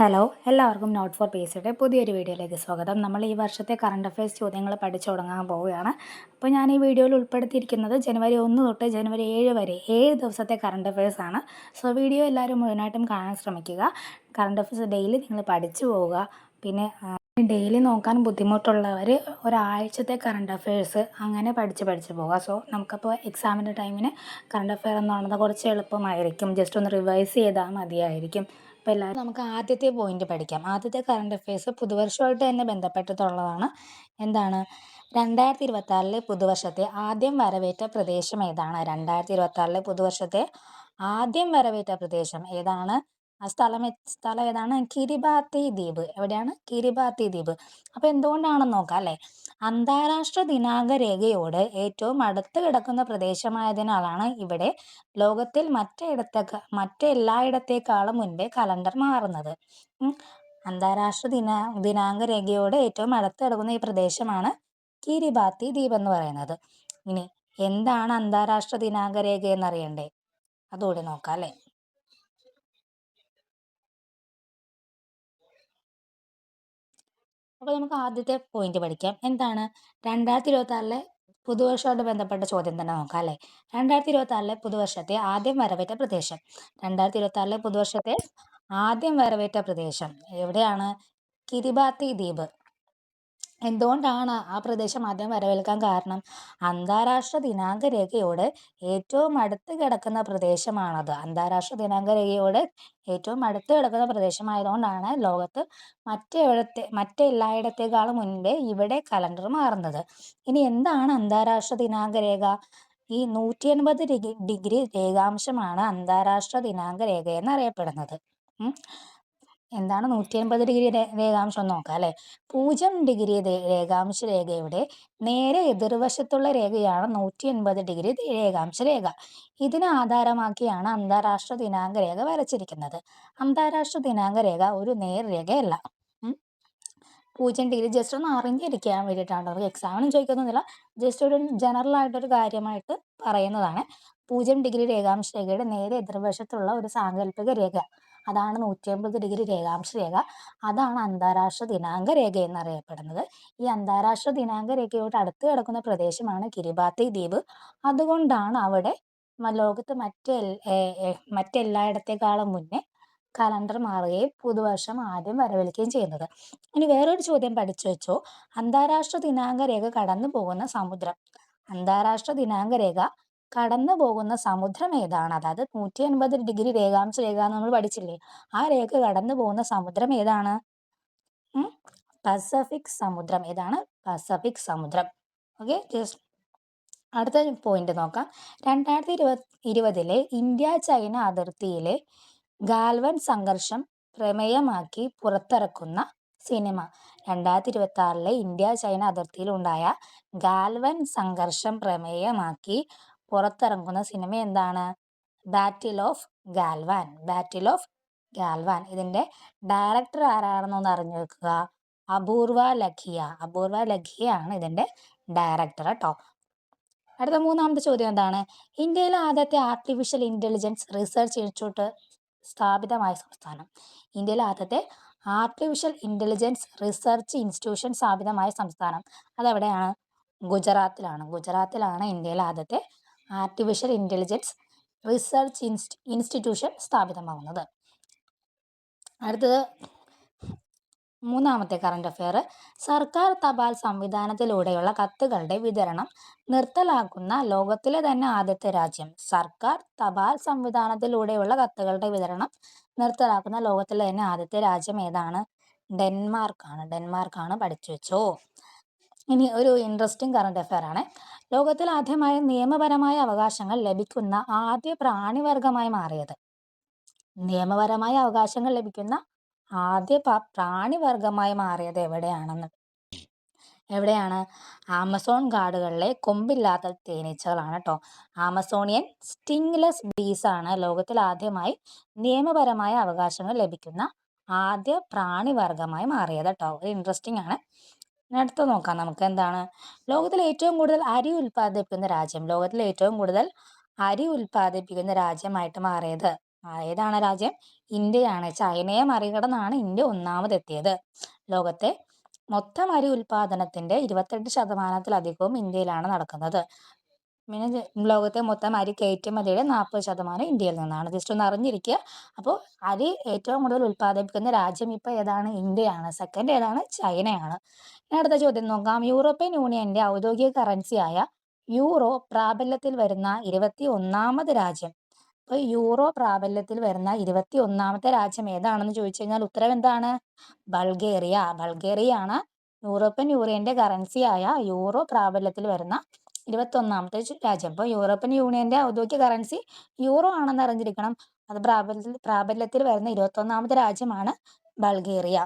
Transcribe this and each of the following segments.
Hello എല്ലാവർക്കും not four പേസിയുടെ പുതിയൊരു വീഡിയോയിലേക്ക് സ്വാഗതം. നമ്മൾ ഈ വർഷത്തെ കറണ്ട് അഫയേഴ്സ് ചോദ്യങ്ങൾ പഠിച്ചു തുടങ്ങാൻ പോവുകയാണ്. അപ്പോൾ ഞാൻ ഈ വീഡിയോയിൽ ഉൾപ്പെടുത്തിയിരിക്കുന്നത് ജനുവരി ഒന്ന് തൊട്ട് ജനുവരി ഏഴ് വരെ ഏഴ് ദിവസത്തെ കറണ്ട് അഫയേഴ്സ് ആണ്. സോ വീഡിയോ എല്ലാവരും മുഴുവനായിട്ടും കാണാൻ ശ്രമിക്കുക. കറണ്ട് അഫയേഴ്സ് ഡെയിലി നിങ്ങൾ പഠിച്ചു പോവുക. പിന്നെ ഡെയിലി നോക്കാൻ ബുദ്ധിമുട്ടുള്ളവർ ഒരാഴ്ചത്തെ കറണ്ട് അഫയേഴ്സ് അങ്ങനെ പഠിച്ച് പഠിച്ച് പോവുക. സോ നമുക്കപ്പോൾ എക്സാമിന്റെ ടൈമിന് കറണ്ട് അഫയർ എന്ന് പറയുന്നത് കുറച്ച് എളുപ്പമായിരിക്കും. ജസ്റ്റ് ഒന്ന് റിവൈസ് ചെയ്താൽ മതിയായിരിക്കും. അപ്പോൾ എല്ലാവരും നമുക്ക് ആദ്യത്തെ പോയിന്റ് പഠിക്കാം. ആദ്യത്തെ കറണ്ട് അഫയേഴ്സ് പുതുവർഷമായിട്ട് തന്നെ ബന്ധപ്പെട്ടിട്ടുള്ളതാണ്. എന്താണ്? രണ്ടായിരത്തി ഇരുപത്തി പുതുവർഷത്തെ ആദ്യം വരവേറ്റ പ്രദേശം ഏതാണ്? രണ്ടായിരത്തി ഇരുപത്തി പുതുവർഷത്തെ ആദ്യം വരവേറ്റ പ്രദേശം ഏതാണ്? ആ സ്ഥലം സ്ഥലം ഏതാണ്? കിരിബാത്തി ദ്വീപ്. എവിടെയാണ്? കിരിബാത്തി ദ്വീപ്. അപ്പോൾ എന്തുകൊണ്ടാണെന്ന് നോക്കാം അല്ലേ? അന്താരാഷ്ട്ര ദിനാങ്ക രേഖയോട് ഏറ്റവും അടുത്ത് കിടക്കുന്ന പ്രദേശമായതിനാലാണ് ഇവിടെ ലോകത്തിൽ മറ്റിടത്തേക്ക് മറ്റെല്ലായിടത്തേക്കാളും മുൻപേ കലണ്ടർ മാറുന്നത്. അന്താരാഷ്ട്ര ദിനാ ദിനാങ്ക രേഖയോട് ഏറ്റവും അടുത്ത് കിടക്കുന്ന ഈ പ്രദേശമാണ് കിരിബാത്തി ദ്വീപ് എന്ന് പറയുന്നത്. ഇനി എന്താണ് അന്താരാഷ്ട്ര ദിനാങ്ക രേഖ എന്നറിയണ്ടേ അതുകൂടി നോക്കാം അല്ലേ? അപ്പോൾ നമുക്ക് ആദ്യത്തെ പോയിന്റ് പഠിക്കാം. എന്താണ്? രണ്ടായിരത്തി ഇരുപത്തി പുതുവർഷമായിട്ട് ബന്ധപ്പെട്ട ചോദ്യം തന്നെ നോക്കാം അല്ലേ? രണ്ടായിരത്തി ഇരുപത്തി പുതുവർഷത്തെ ആദ്യം വരവേറ്റ പ്രദേശം. രണ്ടായിരത്തി ഇരുപത്തി പുതുവർഷത്തെ ആദ്യം വരവേറ്റ പ്രദേശം എവിടെയാണ്? കിരിബാത്തി ദ്വീപ്. എന്തുകൊണ്ടാണ് ആ പ്രദേശം ആദ്യം വരവേൽക്കാൻ കാരണം? അന്താരാഷ്ട്ര ദിനാങ്ക രേഖയോട് ഏറ്റവും അടുത്ത് കിടക്കുന്ന പ്രദേശമാണത്. അന്താരാഷ്ട്ര ദിനാങ്ക രേഖയോട് ഏറ്റവും അടുത്ത് കിടക്കുന്ന പ്രദേശമായതുകൊണ്ടാണ് ലോകത്ത് മറ്റെവിടത്തെ മറ്റെല്ലായിടത്തേക്കാളും മുൻപേ ഇവിടെ കലണ്ടർ മാറുന്നത്. ഇനി എന്താണ് അന്താരാഷ്ട്ര ദിനാങ്ക രേഖ ഈ നൂറ്റി എൺപത് ഡിഗ്രി രേഖാംശമാണ് അന്താരാഷ്ട്ര ദിനാങ്ക രേഖ എന്നറിയപ്പെടുന്നത്. എന്താണ് നൂറ്റി അൻപത് ഡിഗ്രി രേഖാംശം നോക്കാം അല്ലെ? പൂജ്യം ഡിഗ്രി രേഖാംശ രേഖയുടെ നേരെ എതിർവശത്തുള്ള രേഖയാണ് നൂറ്റി അൻപത് ഡിഗ്രി രേഖാംശ രേഖ. ഇതിനെ ആധാരമാക്കിയാണ് അന്താരാഷ്ട്ര ദിനാങ്ക രേഖ വരച്ചിരിക്കുന്നത്. അന്താരാഷ്ട്ര ദിനാങ്ക രേഖ ഒരു നേർരേഖയല്ല രേഖയല്ല. പൂജ്യം ഡിഗ്രി ജസ്റ്റ് ഒന്ന് അറിഞ്ഞിരിക്കാൻ വേണ്ടിയിട്ടാണ്. അവർക്ക് എക്സാമിനും ചോദിക്കുന്നൊന്നുമില്ല ജസ്റ്റ് ഒരു ജനറൽ ആയിട്ടൊരു കാര്യമായിട്ട് പറയുന്നതാണ്. പൂജ്യം ഡിഗ്രി രേഖാംശ രേഖയുടെ നേരെ എതിർവശത്തുള്ള ഒരു സാങ്കല്പിക രേഖ. അതാണ് നൂറ്റി അമ്പത് ഡിഗ്രി രേഖാംശ രേഖ അതാണ് അന്താരാഷ്ട്ര ദിനാങ്ക രേഖ എന്നറിയപ്പെടുന്നത്. ഈ അന്താരാഷ്ട്ര ദിനാങ്ക രേഖയോട് അടുത്ത് കിടക്കുന്ന പ്രദേശമാണ് കിരിബാത്തി ദ്വീപ്. അതുകൊണ്ടാണ് അവിടെ ലോകത്ത് മറ്റ് മറ്റെല്ലായിടത്തേക്കാളും മുന്നേ കലണ്ടർ മാറുകയും പുതുവർഷം ആദ്യം വരവേൽക്കുകയും ചെയ്യുന്നത്. ഇനി വേറൊരു ചോദ്യം പഠിച്ചു വെച്ചോ. അന്താരാഷ്ട്ര ദിനാങ്ക രേഖ കടന്നു പോകുന്ന സമുദ്രം. അന്താരാഷ്ട്ര ദിനാങ്ക രേഖ കടന്നു പോകുന്ന സമുദ്രം ഏതാണ്? അതായത് നൂറ്റി അൻപത് ഡിഗ്രി രേഖാംശ രേഖ നമ്മൾ പഠിച്ചില്ലേ? ആ രേഖ കടന്നു പോകുന്ന സമുദ്രം ഏതാണ്? പസഫിക് സമുദ്രം. ഏതാണ്? പസഫിക് സമുദ്രം. ഓക്കെ ജസ്റ്റ് അടുത്ത പോയിന്റ് നോക്കാം. രണ്ടായിരത്തി ഇരുപത് ഇരുപതിലെ ഇന്ത്യ ചൈന അതിർത്തിയിലെ ഗാൽവൻ സംഘർഷം പ്രമേയമാക്കി പുറത്തിറക്കുന്ന സിനിമ. രണ്ടായിരത്തി ഇരുപത്തി ആറിലെ ഇന്ത്യ ചൈന അതിർത്തിയിലുണ്ടായ ഗാൽവൻ സംഘർഷം പ്രമേയമാക്കി പുറത്തിറങ്ങുന്ന സിനിമ എന്താണ്? Battle of Galwan battle of Galwan ഇതിന്റെ ഡയറക്ടർ ആരാണെന്നൊന്ന് അറിഞ്ഞു വെക്കുക. അപൂർവ ലഖിയ. അപൂർവ ലഖിയാണ് ഇതിന്റെ ഡയറക്ടർ കേട്ടോ അടുത്ത മൂന്നാമത്തെ ചോദ്യം എന്താണ്? ഇന്ത്യയിലെ ആദ്യത്തെ ആർട്ടിഫിഷ്യൽ ഇന്റലിജൻസ് റിസർച്ച് ഇൻസ്റ്റിറ്റ്യൂട്ട് സ്ഥാപിതമായ സംസ്ഥാനം. ഇന്ത്യയിലെ ആദ്യത്തെ ആർട്ടിഫിഷ്യൽ ഇന്റലിജൻസ് റിസർച്ച് ഇൻസ്റ്റിറ്റ്യൂഷൻ സ്ഥാപിതമായ സംസ്ഥാനം അതെവിടെയാണ്? ഗുജറാത്തിലാണ്. ഗുജറാത്തിലാണ് ഇന്ത്യയിലെ ആദ്യത്തെ ആർട്ടിഫിഷ്യൽ ഇന്റലിജൻസ് റിസർച്ച് ഇൻസ്റ്റി ഇൻസ്റ്റിറ്റ്യൂഷൻ സ്ഥാപിതമാകുന്നത്. അടുത്തത് മൂന്നാമത്തെ കറണ്ട് അഫെയർ സർക്കാർ തപാൽ സംവിധാനത്തിലൂടെയുള്ള കത്തുകളുടെ വിതരണം നിർത്തലാക്കുന്ന ലോകത്തിലെ തന്നെ ആദ്യത്തെ രാജ്യം. സർക്കാർ തപാൽ സംവിധാനത്തിലൂടെയുള്ള കത്തുകളുടെ വിതരണം നിർത്തലാക്കുന്ന ലോകത്തിലെ തന്നെ ആദ്യത്തെ രാജ്യം ഏതാണ്? ഡെൻമാർക്കാണ്. ഡെൻമാർക്കാണ് പഠിച്ചു വെച്ചോ. ഇനി ഒരു ഇൻട്രസ്റ്റിംഗ് കറണ്ട് അഫെയർ ആണ്. ലോകത്തിൽ ആദ്യമായി നിയമപരമായ അവകാശങ്ങൾ ലഭിക്കുന്ന ആദ്യ പ്രാണിവർഗമായി മാറിയത്. നിയമപരമായ അവകാശങ്ങൾ ലഭിക്കുന്ന ആദ്യ പ്രാണിവർഗമായി മാറിയത് എവിടെയാണെന്ന്. എവിടെയാണ്? ആമസോൺ കാടുകളിലെ കൊമ്പില്ലാത്ത തേനീച്ചകളാണ് കേട്ടോ ആമസോണിയൻ സ്റ്റിംഗ്ലെസ് ബീസ് ആണ് ലോകത്തിൽ ആദ്യമായി നിയമപരമായ അവകാശങ്ങൾ ലഭിക്കുന്ന ആദ്യ പ്രാണിവർഗമായി മാറിയത് കേട്ടോ ഒരു ഇൻട്രസ്റ്റിംഗ് ആണ്. അടുത്ത നോക്കാം നമുക്ക്. എന്താണ്? ലോകത്തിലെ ഏറ്റവും കൂടുതൽ അരി ഉൽപ്പാദിപ്പിക്കുന്ന രാജ്യം ലോകത്തിലെ ഏറ്റവും കൂടുതൽ അരി ഉൽപ്പാദിപ്പിക്കുന്ന രാജ്യമായിട്ട് മാറിയത് ഏതാണ് രാജ്യം? ഇന്ത്യയാണ്. ചൈനയെ മറികടന്നാണ് ഇന്ത്യ ഒന്നാമതെത്തിയത്. ലോകത്തെ മൊത്തം അരി ഉൽപാദനത്തിന്റെ ഇരുപത്തെട്ട് ശതമാനത്തിലധികവും ഇന്ത്യയിലാണ് നടക്കുന്നത്. പിന്നെ ലോകത്തെ മൊത്തം അരി കയറ്റുമതിയുടെ നാൽപ്പത് ശതമാനം ഇന്ത്യയിൽ നിന്നാണ്. ജസ്റ്റ് ഒന്ന് അറിഞ്ഞിരിക്കുക. അപ്പോൾ അരി ഏറ്റവും കൂടുതൽ ഉൽപ്പാദിപ്പിക്കുന്ന രാജ്യം ഇപ്പോൾ ഏതാണ്? ഇന്ത്യയാണ്. സെക്കൻഡ് ഏതാണ്? ചൈനയാണ്. ഇനി അടുത്ത ചോദ്യം നോക്കാം. യൂറോപ്യൻ യൂണിയന്റെ ഔദ്യോഗിക കറൻസിയായ യൂറോ പ്രാബല്യത്തിൽ വരുന്ന ഇരുപത്തി ഒന്നാമത് രാജ്യം. അപ്പോൾ യൂറോ പ്രാബല്യത്തിൽ വരുന്ന ഇരുപത്തി ഒന്നാമത്തെ രാജ്യം ഏതാണെന്ന് ചോദിച്ചു കഴിഞ്ഞാൽ ഉത്തരം എന്താണ്? ബൾഗേറിയ. ബൾഗേറിയ ആണ് യൂറോപ്യൻ യൂറിയന്റെ കറൻസിയായ യൂറോ പ്രാബല്യത്തിൽ വരുന്ന ഇരുപത്തി ഒന്നാമത്തെ രാജ്യം. അപ്പോൾ യൂറോപ്യൻ യൂണിയന്റെ ഔദ്യോഗിക കറൻസി യൂറോ ആണെന്ന് അറിഞ്ഞിരിക്കണം. അത് പ്രാബല്യത്തിൽ പ്രാബല്യത്തിൽ വരുന്ന ഇരുപത്തൊന്നാമത്തെ രാജ്യമാണ് ബൾഗേറിയ.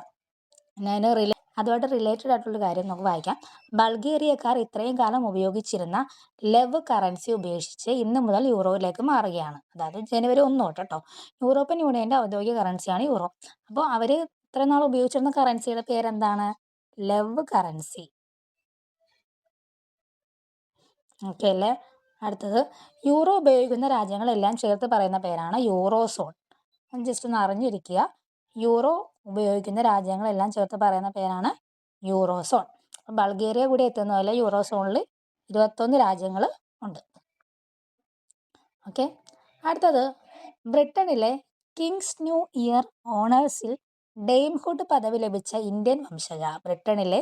ഞാൻ റിലേ അതുമായിട്ട് റിലേറ്റഡ് ആയിട്ടുള്ള കാര്യം നമുക്ക് വായിക്കാം. ബൾഗേറിയക്കാർ ഇത്രയും കാലം ഉപയോഗിച്ചിരുന്ന ലെവ് കറൻസി ഉപേക്ഷിച്ച് ഇന്ന് മുതൽ യൂറോയിലേക്ക് മാറുകയാണ്. അതായത് ജനുവരി ഒന്ന് തൊട്ട് കേട്ടോ യൂറോപ്യൻ യൂണിയന്റെ ഔദ്യോഗിക കറൻസിയാണ് യൂറോ. അപ്പോൾ അവർ ഇത്രയും നാൾ ഉപയോഗിച്ചിരുന്ന കറൻസിയുടെ പേരെന്താണ്? ലെവ് കറൻസി ഓക്കെ അല്ലേ അടുത്തത്. യൂറോ ഉപയോഗിക്കുന്ന രാജ്യങ്ങളെല്ലാം ചേർത്ത് പറയുന്ന പേരാണ് യൂറോസോൺ. ജസ്റ്റ് ഒന്ന് അറിഞ്ഞിരിക്കുക. യൂറോ ഉപയോഗിക്കുന്ന രാജ്യങ്ങളെല്ലാം ചേർത്ത് പറയുന്ന പേരാണ് യൂറോസോൺ. ബൾഗേറിയ കൂടി എത്തുന്ന പോലെ യൂറോസോണിൽ ഇരുപത്തൊന്ന് രാജ്യങ്ങൾ ഉണ്ട്. ഓക്കെ. അടുത്തത്. ബ്രിട്ടനിലെ കിങ്സ് ന്യൂ ഇയർ ഓണേഴ്സിൽ ഡെയിംഹുഡ് പദവി ലഭിച്ച ഇന്ത്യൻ വംശജ. ബ്രിട്ടനിലെ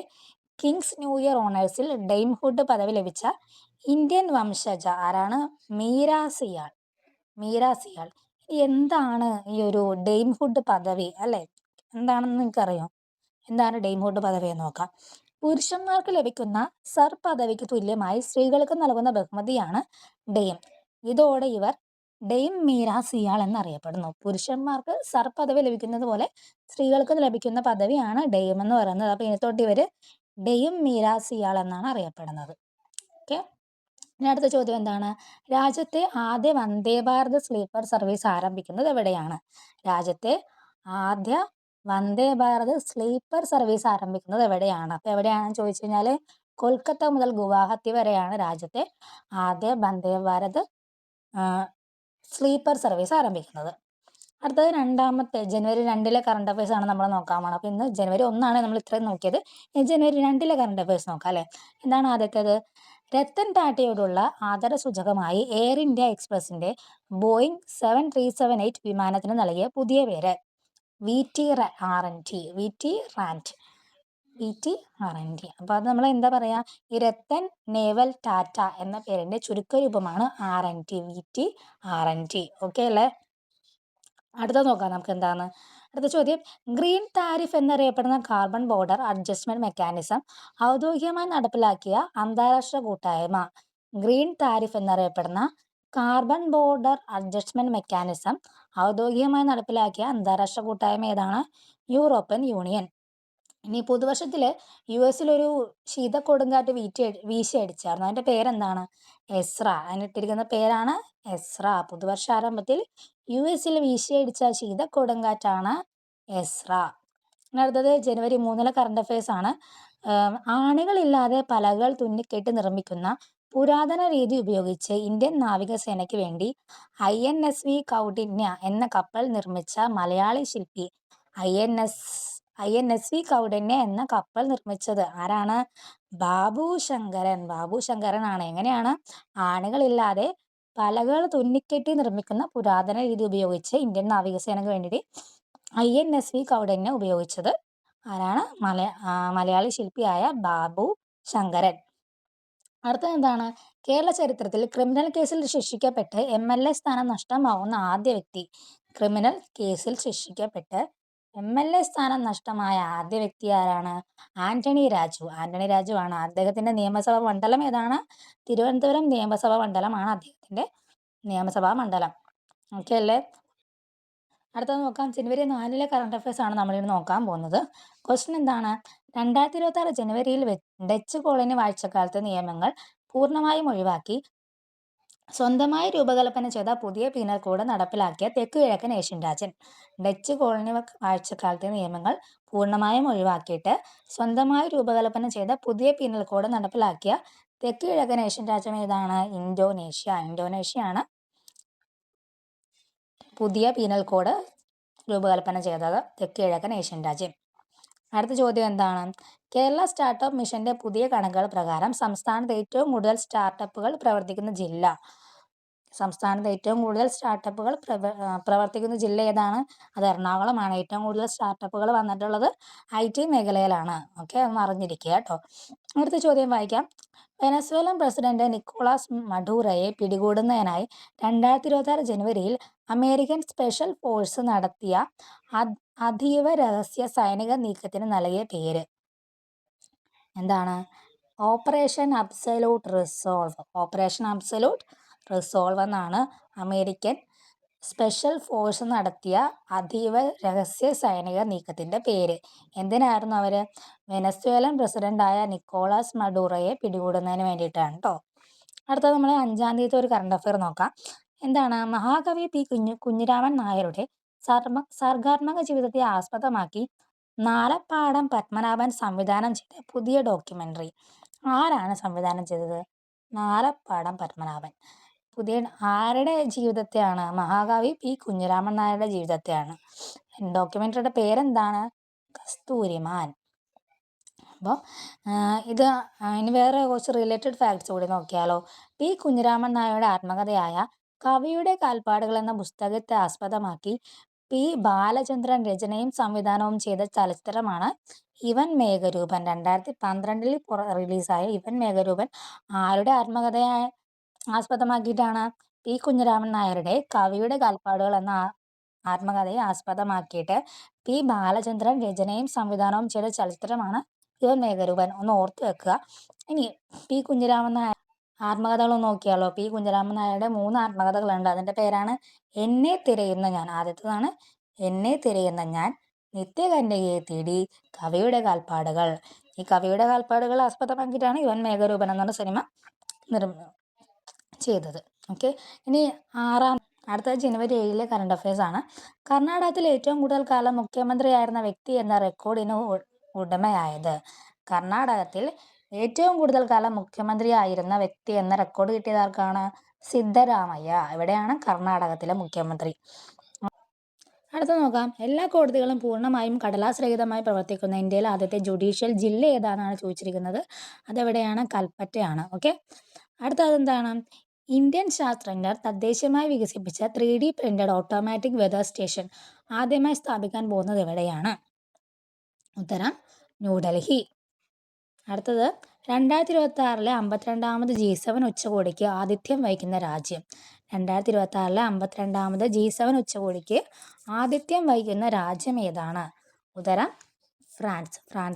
കിങ്സ് ന്യൂ ഇയർ ഓണേഴ്സിൽ ഡെയിംഹുഡ് പദവി ലഭിച്ച ഇന്ത്യൻ വംശജ ആരാണ്? മീര സിയാൾ മീര സിയാൾ എന്താണ് ഈ ഒരു ഡെയിംഹുഡ് പദവി അല്ലെ? എന്താണെന്ന് നിങ്ങൾക്കറിയോ? എന്താണ് ഡെയിംഹുഡ് പദവി എന്ന് നോക്കാം. പുരുഷന്മാർക്ക് ലഭിക്കുന്ന സർ പദവിക്ക് തുല്യമായി സ്ത്രീകൾക്ക് നൽകുന്ന ബഹുമതിയാണ് ഡെയിം ഇതോടെ ഇവർ ഡെയിം മീര സിയാൾ എന്നറിയപ്പെടുന്നു. പുരുഷന്മാർക്ക് സർ പദവി ലഭിക്കുന്നത് പോലെ സ്ത്രീകൾക്ക് ലഭിക്കുന്ന പദവിയാണ് ഡെയിം എന്ന് പറയുന്നത്. അപ്പൊ തൊട്ട് ഇവർ ഡെയിം മീര സിയാൾ എന്നാണ് അറിയപ്പെടുന്നത്. ഓക്കെ? ഇനി അടുത്ത ചോദ്യം എന്താണ്? രാജ്യത്തെ ആദ്യ വന്ദേ ഭാരത് സ്ലീപ്പർ സർവീസ് ആരംഭിക്കുന്നത് എവിടെയാണ്? രാജ്യത്തെ ആദ്യ വന്ദേ ഭാരത് സ്ലീപ്പർ സർവീസ് ആരംഭിക്കുന്നത് എവിടെയാണ്? അപ്പോൾ എവിടെയാണെന്ന് ചോദിച്ചു കഴിഞ്ഞാൽ കൊൽക്കത്ത മുതൽ ഗുവാഹത്തി വരെയാണ് രാജ്യത്തെ ആദ്യ വന്ദേ ഭാരത് സ്ലീപ്പർ സർവീസ് ആരംഭിക്കുന്നത്. അടുത്തത് രണ്ടാമത്തെ ജനുവരി രണ്ടിലെ കറണ്ട് അഫയേഴ്സ് ആണ് നമ്മൾ നോക്കാൻ പോകണം അപ്പോൾ ഇന്ന് ജനുവരി ഒന്നാണ് നമ്മൾ ഇത്രയും നോക്കിയത്. ജനുവരി രണ്ടിലെ കറണ്ട് അഫയേഴ്സ് നോക്കാം അല്ലേ? എന്താണ് ആദ്യത്തേത്? രത്തൻ ടാറ്റയോടുള്ള ആദരസൂചകമായി Air India എക്സ്പ്രസിന്റെ Boeing seven three seven eight വിമാനത്തിന് നൽകിയ പുതിയ പേര്. V T R N T V T റാന്റ് V T R N T അപ്പോൾ അത് നമ്മൾ എന്താ പറയുക ഈ രത്തൻ നേവൽ ടാറ്റ എന്ന പേരിന്റെ ചുരുക്കരൂപമാണ് R N T V T R N T okay അല്ലേ? അടുത്ത നോക്കാം നമുക്ക് എന്താണ് അടുത്ത ചോദ്യം. ഗ്രീൻ താരിഫ് എന്നറിയപ്പെടുന്ന കാർബൺ ബോർഡർ അഡ്ജസ്റ്റ്മെന്റ് മെക്കാനിസം ഔദ്യോഗികമായി നടപ്പിലാക്കിയ അന്താരാഷ്ട്ര കൂട്ടായ്മ. ഗ്രീൻ താരിഫ് എന്നറിയപ്പെടുന്ന കാർബൺ ബോർഡർ അഡ്ജസ്റ്റ്മെന്റ് മെക്കാനിസം ഔദ്യോഗികമായി നടപ്പിലാക്കിയ അന്താരാഷ്ട്ര കൂട്ടായ്മ ഏതാണ്? European Union. ഇനി പുതുവർഷത്തിൽ യു എസിലൊരു ശീത കൊടുങ്കാറ്റ് വീറ്റി വീശി അടിച്ചായിരുന്നു അതിന്റെ പേരെന്താണ്? എസ്ര. അതിനിട്ടിരിക്കുന്ന പേരാണ് എസ്ര. പുതുവർഷ ആരംഭത്തിൽ യു എസിൽ വീശിയടിച്ച ശീത കൊടുങ്കാറ്റാണ് എസ്ര അടുത്തത് ജനുവരി മൂന്നിലെ കറണ്ട് അഫയേഴ്സ് ആണ്. ആണികളില്ലാതെ പലകൾ തുന്നിക്കെട്ടി നിർമ്മിക്കുന്ന പുരാതന രീതി ഉപയോഗിച്ച് ഇന്ത്യൻ നാവികസേനയ്ക്ക് വേണ്ടി I N S V Kaundinya എന്ന കപ്പൽ നിർമ്മിച്ച മലയാളി ശില്പി I N S I N S V Kaundinya എന്ന കപ്പൽ നിർമ്മിച്ചത്. ആരാണ്? ബാബു ശങ്കരൻ. ബാബു ശങ്കരൻ ആണ് എങ്ങനെയാണ്? ആണുകളില്ലാതെ പലകൾ തുന്നിക്കെട്ടി നിർമ്മിക്കുന്ന പുരാതന രീതി ഉപയോഗിച്ച് ഇന്ത്യൻ നാവികസേനയ്ക്ക് വേണ്ടിയിട്ട് I N S V Kaundinya ഉപയോഗിച്ചത് ആരാണ്? മല മലയാളി ശില്പിയായ ബാബു ശങ്കരൻ. അടുത്തത് എന്താണ്? കേരള ചരിത്രത്തിൽ ക്രിമിനൽ കേസിൽ ശിക്ഷിക്കപ്പെട്ട് എം എൽ എ സ്ഥാനം നഷ്ടമാവുന്ന ആദ്യ വ്യക്തി. ക്രിമിനൽ കേസിൽ ശിക്ഷിക്കപ്പെട്ട് എം എൽ എ സ്ഥാനം നഷ്ടമായ ആദ്യ വ്യക്തി ആരാണ്? ആന്റണി രാജു. ആന്റണി രാജു ആണ് അദ്ദേഹത്തിന്റെ നിയമസഭാ മണ്ഡലം ഏതാണ്? തിരുവനന്തപുരം നിയമസഭാ മണ്ഡലമാണ് അദ്ദേഹത്തിന്റെ നിയമസഭാ മണ്ഡലം. ഓക്കെ അല്ലേ? അടുത്തത് നോക്കാം. ജനുവരി നാലിലെ കറണ്ട് അഫയേഴ്സ് ആണ് നമ്മളിന്ന് നോക്കാൻ പോകുന്നത്. ക്വസ്റ്റൻ എന്താണ്? രണ്ടായിരത്തി ഇരുപത്തി ആറ് ജനുവരിയിൽ ഡച്ച് കോളനി വാഴ്ചക്കാലത്തെ നിയമങ്ങൾ പൂർണമായും ഒഴിവാക്കി സ്വന്തമായി രൂപകൽപ്പന ചെയ്ത പുതിയ പീനൽ കോഡ് നടപ്പിലാക്കിയ തെക്കു കിഴക്കൻ ഏഷ്യൻ രാജ്യം. ഡച്ച് കോളനി ആഴ്ചക്കാലത്തെ നിയമങ്ങൾ പൂർണമായും ഒഴിവാക്കിയിട്ട് സ്വന്തമായി രൂപകൽപ്പന ചെയ്ത പുതിയ പീനൽ കോഡ് നടപ്പിലാക്കിയ തെക്കു കിഴക്കൻ ഏഷ്യൻ രാജ്യം ഏതാണ്? ഇന്തോനേഷ്യ. ഇന്തോനേഷ്യയാണ് പുതിയ പീനൽ കോഡ് രൂപകൽപ്പന ചെയ്തത് തെക്കു കിഴക്കൻ ഏഷ്യൻ രാജ്യം. അടുത്ത ചോദ്യം എന്താണ്? കേരള സ്റ്റാർട്ടപ്പ് മിഷന്റെ പുതിയ കണക്കുകൾ പ്രകാരം സംസ്ഥാനത്ത് ഏറ്റവും കൂടുതൽ സ്റ്റാർട്ടപ്പുകൾ പ്രവർത്തിക്കുന്ന ജില്ല. സംസ്ഥാനത്ത് ഏറ്റവും കൂടുതൽ സ്റ്റാർട്ടപ്പുകൾ പ്രവ പ്രവർത്തിക്കുന്ന ജില്ല ഏതാണ്? അത് എറണാകുളമാണ്. ഏറ്റവും കൂടുതൽ സ്റ്റാർട്ടപ്പുകൾ വന്നിട്ടുള്ളത് ഐ ടി മേഖലയിലാണ്. ഓക്കെ ഒന്ന് അറിഞ്ഞിരിക്കുക കേട്ടോ. അടുത്ത ചോദ്യം വായിക്കാം. വെനസ്വേലൻ പ്രസിഡന്റ് നിക്കോളാസ് മഡൂറയെ പിടികൂടുന്നതിനായി രണ്ടായിരത്തി ഇരുപത്തി ജനുവരിയിൽ അമേരിക്കൻ സ്പെഷ്യൽ ഫോഴ്സ് നടത്തിയ അതീവ രഹസ്യ സൈനിക നീക്കത്തിന് നൽകിയ പേര്. എന്താണ്? Operation absolute resolve operation absolute resolve എന്നാണ് അമേരിക്കൻ സ്പെഷ്യൽ ഫോഴ്സ് നടത്തിയ അതീവ രഹസ്യ സൈനിക നീക്കത്തിന്റെ പേര്. എന്തിനായിരുന്നു അവർ വെനസ്വേലൻ പ്രസിഡന്റായ നിക്കോളാസ് മഡൂറയെ പിടികൂടുന്നതിന് വേണ്ടിയിട്ടാണ് കേട്ടോ അടുത്തത് നമ്മൾ അഞ്ചാം തീയതി ഒരു കറണ്ട് അഫയർ നോക്കാം. എന്താണ്? മഹാകവി പി കുഞ്ഞു കുഞ്ഞിരാമൻ നായരുടെ സർമ സർഗാത്മക ജീവിതത്തെ ആസ്പദമാക്കി നാലപ്പാടം പത്മനാഭൻ സംവിധാനം ചെയ്ത പുതിയ ഡോക്യുമെന്ററി ആരാണ് സംവിധാനം ചെയ്തത്? നാലപ്പാടം പത്മനാഭൻ. പുതിയ ആരുടെ ജീവിതത്തെയാണ്? മഹാകവി പി കുഞ്ഞിരാമൻ നായരുടെ ജീവിതത്തെയാണ്. ഡോക്യുമെന്ററിയുടെ പേരെന്താണ്? കസ്തൂരിമാൻ. അപ്പോൾ ഇത് ഇനി വേറെ കുറച്ച് റിലേറ്റഡ് ഫാക്ട്സ് കൂടി നോക്കിയാലോ. പി കുഞ്ഞിരാമൻ നായരുടെ ആത്മകഥയായ കവിയുടെ കാൽപ്പാടുകൾ എന്ന പുസ്തകത്തെ ആസ്പദമാക്കി പി ബാലചന്ദ്രൻ രചനയും സംവിധാനവും ചെയ്ത ചലച്ചിത്രമാണ് ഇവൻ മേഘരൂപൻ. രണ്ടായിരത്തി പന്ത്രണ്ടിൽ റിലീസായ ഇവൻ മേഘരൂപൻ ആരുടെ ആത്മകഥയായ ആസ്പദമാക്കിയിട്ടാണ് പി കുഞ്ഞിരാമൻ നായരുടെ കവിയുടെ കാൽപ്പാടുകൾ എന്ന ആത്മകഥയെ ആസ്പദമാക്കിയിട്ട് പി ബാലചന്ദ്രൻ രചനയും സംവിധാനവും ചെയ്ത ചലച്ചിത്രമാണ് ഇവൻ മേഘരൂപൻ. ഒന്ന് ഓർത്തു വെക്കുക. ഇനി പി കുഞ്ഞിരാമൻ നായർ ആത്മകഥകളൊന്ന് നോക്കിയാലോ? പി. കുഞ്ചരാമൻ നായരുടെ മൂന്ന് ആത്മകഥകളുണ്ട്. അതിന്റെ പേരാണ് എന്നെ തിരയുന്ന ഞാൻ ആദ്യത്തേതാണ് എന്നെ തിരയുന്ന ഞാൻ നിത്യകന്യകയെ തേടി കവിയുടെ കാൽപ്പാടുകൾ. ഈ കവിയുടെ കാൽപ്പാടുകൾ ആസ്പദമാക്കിയിട്ടാണ് ഇവൻ മേഘരൂപൻ എന്ന സിനിമ നിർമ്മ ചെയ്തത്. ഓക്കെ. ഇനി ആറാം അടുത്ത ജനുവരി ഏഴിലെ കറണ്ട് അഫയേഴ്സ് ആണ് കർണാടകത്തിൽ ഏറ്റവും കൂടുതൽ കാലം മുഖ്യമന്ത്രിയായിരുന്ന വ്യക്തി എന്ന റെക്കോർഡിന് ഉടമയായത് കർണാടകത്തിൽ ഏറ്റവും കൂടുതൽ കാലം മുഖ്യമന്ത്രിയായിരുന്ന വ്യക്തി എന്ന റെക്കോർഡ് കിട്ടിയത് ആർക്കാണ്? സിദ്ധരാമയ്യ. ഇവിടെയാണ് കർണാടകത്തിലെ മുഖ്യമന്ത്രി. അടുത്ത നോക്കാം. എല്ലാ കോടതികളും പൂർണമായും കടലാസ് രഹിതമായി പ്രവർത്തിക്കുന്ന. ഇന്ത്യയിലെ ആദ്യത്തെ ജുഡീഷ്യൽ ജില്ല ഏതാണെന്നാണ് ചോദിച്ചിരിക്കുന്നത്. അതെവിടെയാണ്? കൽപ്പറ്റയാണ്. ഓക്കെ? അടുത്തത് എന്താണ് ഇന്ത്യൻ ശാസ്ത്രജ്ഞർ തദ്ദേശീയമായി വികസിപ്പിച്ച three D printed automatic weather station ആദ്യമായി സ്ഥാപിക്കാൻ പോകുന്നത് എവിടെയാണ്? ഉത്തരം ന്യൂഡൽഹി. അടുത്തത് രണ്ടായിരത്തി ഇരുപത്തി ആറിലെ അമ്പത്തിരണ്ടാമത് ജി സെവൻ ഉച്ചകോടിക്ക് ആതിഥ്യം വഹിക്കുന്ന രാജ്യം. രണ്ടായിരത്തി ഇരുപത്തി ആറിലെ അമ്പത്തിരണ്ടാമത് ജി സെവൻ ഉച്ചകോടിക്ക് ആതിഥ്യം വഹിക്കുന്ന രാജ്യം ഏതാണ്? ഉത്തരം ഫ്രാൻസ്. ഫ്രാൻസ്.